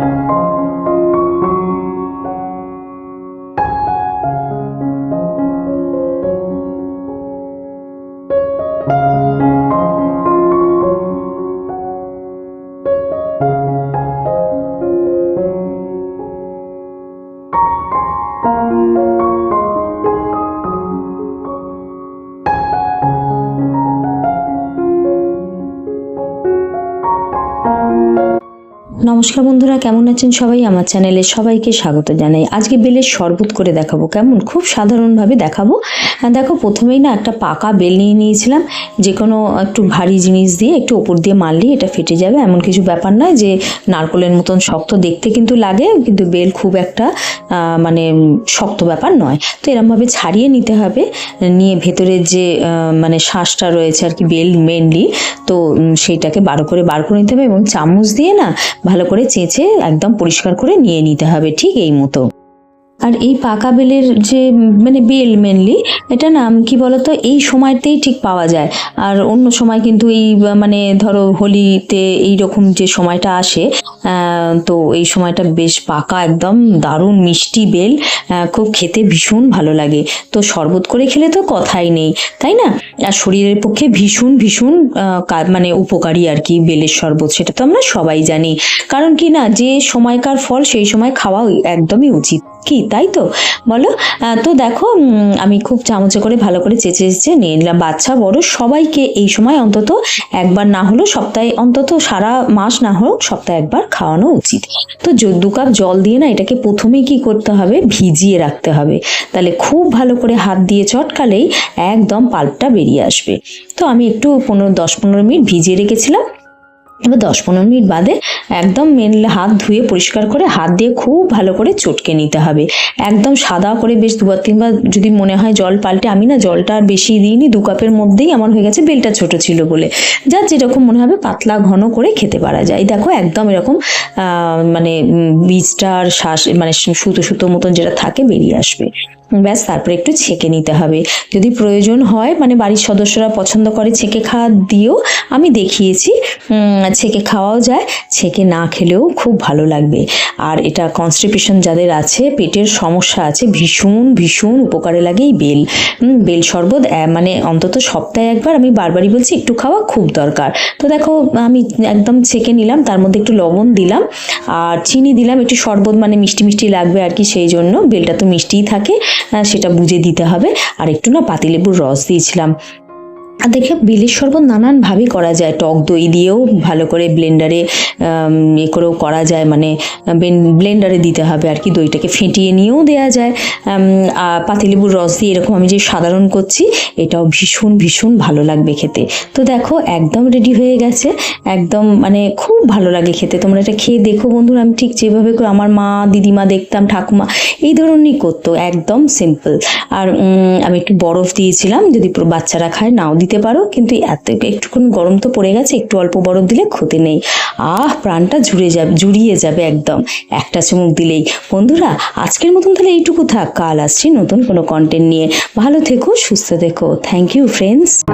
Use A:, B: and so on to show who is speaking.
A: Thank you. নমস্কার বন্ধুরা, কেমন আছেন সবাই? আমার চ্যানেলে সবাইকে স্বাগত জানাই। আজকে বেলের শরবত করে দেখাবো কেমন? খুব সাধারণভাবে দেখাবো। দেখো, প্রথমেই না একটা পাকা বেল নিয়ে নিয়েছিলাম। যে কোনো একটু ভারী জিনিস দিয়ে একটু ওপর দিয়ে মারলেই এটা ফেটে যাবে। এমন কিছু ব্যাপার নয় যে নারকলের মতন শক্ত দেখতে কিন্তু লাগে, কিন্তু বেল খুব একটা মানে শক্ত ব্যাপার নয়। তো এরমভাবে ছাড়িয়ে নিতে হবে। নিয়ে ভেতরের যে মানে শ্বাসটা রয়েছে আর কি, বেল মেনলি তো সেইটাকে বারো করে, বার করে নিতে হবে এবং চামচ দিয়ে না ভালো করে চেঁচে একদম পরিষ্কার করে নিয়ে নিতে হবে ঠিক এই মতো। আর এই পাকা বেলের যে মানে বেল মেনলি এটা না, কি বলতো, এই সময়তেই ঠিক পাওয়া যায়। আর অন্য সময় কিন্তু এই মানে ধরো হোলিতে এই রকম যে সময়টা আসে তো এই সময়টা বেশ পাকা, একদম দারুণ মিষ্টি বেল খুব খেতে ভীষণ ভালো লাগে। তো শরবত করে খেলে তো কথাই নেই, তাই না? আর শরীরের পক্ষে ভীষণ ভীষণ মানে উপকারী আর কি বেলের শরবত, সেটা তো আমরা সবাই জানি। কারণ কি না, যে সময়কার ফল, সেই সময় খাওয়া একদমই উচিত। কি, তাই তো? বলো তো দেখো আমি খুব চামচে করে ভালো করে চেঁচে চেঁচে নিয়ে নিলাম। বাচ্চা, বড়, সবাইকে এই সময় অন্তত একবার না হলেও সপ্তাহে, অন্তত সারা মাস না হোক, সপ্তাহে একবার খাওয়ানো উচিত। তো দু কাপ জল দিয়ে না এটাকে প্রথমে কি করতে হবে? ভিজিয়ে রাখতে হবে। তাহলে খুব ভালো করে হাত দিয়ে চটকালেই একদম পাল্পটা বেরিয়ে আসবে। তো আমি একটু পনেরো, দশ, পনেরো মিনিট ভিজিয়ে রেখেছিলাম। এবার দশ পনেরো মিনিট বাদে একদম মেনলে হাত ধুয়ে পরিষ্কার করে হাত দিয়ে খুব ভালো করে চটকে নিতে হবে। একদম সাদা করে বেশ দুবার তিনবার যদি মনে হয় জল পাল্টে, আমি না জলটা আর বেশি দিইনি, দু কাপের মধ্যেই আমার হয়ে গেছে বেলটা ছোট ছিল বলে। যার যেরকম মনে হবে পাতলা ঘন করে খেতে পারা যায়। দেখো একদম এরকম মানে বীজটার শ্বাস মানে সুতো সুতো মতন যেটা থাকে বেরিয়ে আসবে। ব্যাস, তারপরে একটু ছেঁকে নিতে হবে। যদি প্রয়োজন হয় মানে বাড়ির সদস্যরা পছন্দ করে ছেঁকে খাওয়া দিয়েও আমি দেখিয়েছি। ছেঁকে খাওয়াও যায়, ছেঁকে না খেলেও খুব ভালো লাগবে। আর এটা কনস্টিপেশন যাদের আছে, পেটের সমস্যা আছে, ভীষণ ভীষণ উপকারে লাগে এই বেল। বেল শরবত মানে অন্তত সপ্তাহে একবার আমি বারবারই বলছি, একটু খাওয়া খুব দরকার। তো দেখো, আমি একদম ছেঁকে নিলাম, তার মধ্যে একটু লবণ দিলাম, আর চিনি দিলাম, একটু শরবত মানে মিষ্টি মিষ্টি লাগবে আর কি, সেই জন্য। বেলটা তো মিষ্টিই থাকে। সেটা বুঝে দিতে হবে। আর একটু না পাতিলেবুর রস দিয়েছিলাম। আর দেখে বেলের শরবত নানানভাবে করা যায়। টক দই দিয়েও ভালো করে ব্লেন্ডারে এ করেও করা যায়। মানে ব্লেন্ডারে দিতে হবে আর কি। দইটাকে ফেটিয়ে নিয়েও দেওয়া যায়। পাতিলেবুর রস দিয়ে এরকম আমি যে সাধারণ করছি, এটাও ভীষণ ভীষণ ভালো লাগবে খেতে। তো দেখো, একদম রেডি হয়ে গেছে। একদম মানে খুব ভালো লাগে খেতে। তোমরা এটা খেয়ে দেখো বন্ধুরা। আমি ঠিক যেভাবে করে আমার মা, দিদিমা দেখতাম, ঠাকুমা এই ধরনেরই করতো, একদম সিম্পল আর আমি একটু বরফ দিয়েছিলাম, যদি বাচ্চারা খায় নাও দিতে পারো, কিন্তু এত একটুখানি গরম তো পড়ে গেছে, একটু অল্প বরফ দিলে ক্ষতি নেই। আহ, প্রাণটা জুড়ে যাবে, জুড়িয়ে যাবে একদম। একটা চুমুক দিলেই। বন্ধুরা, আজকের মতন তাহলে এইটুকু থাক, কাল আসছি নতুন কোনো কন্টেন্ট নিয়ে। ভালো থেকো, সুস্থ থেকো। Thank you friends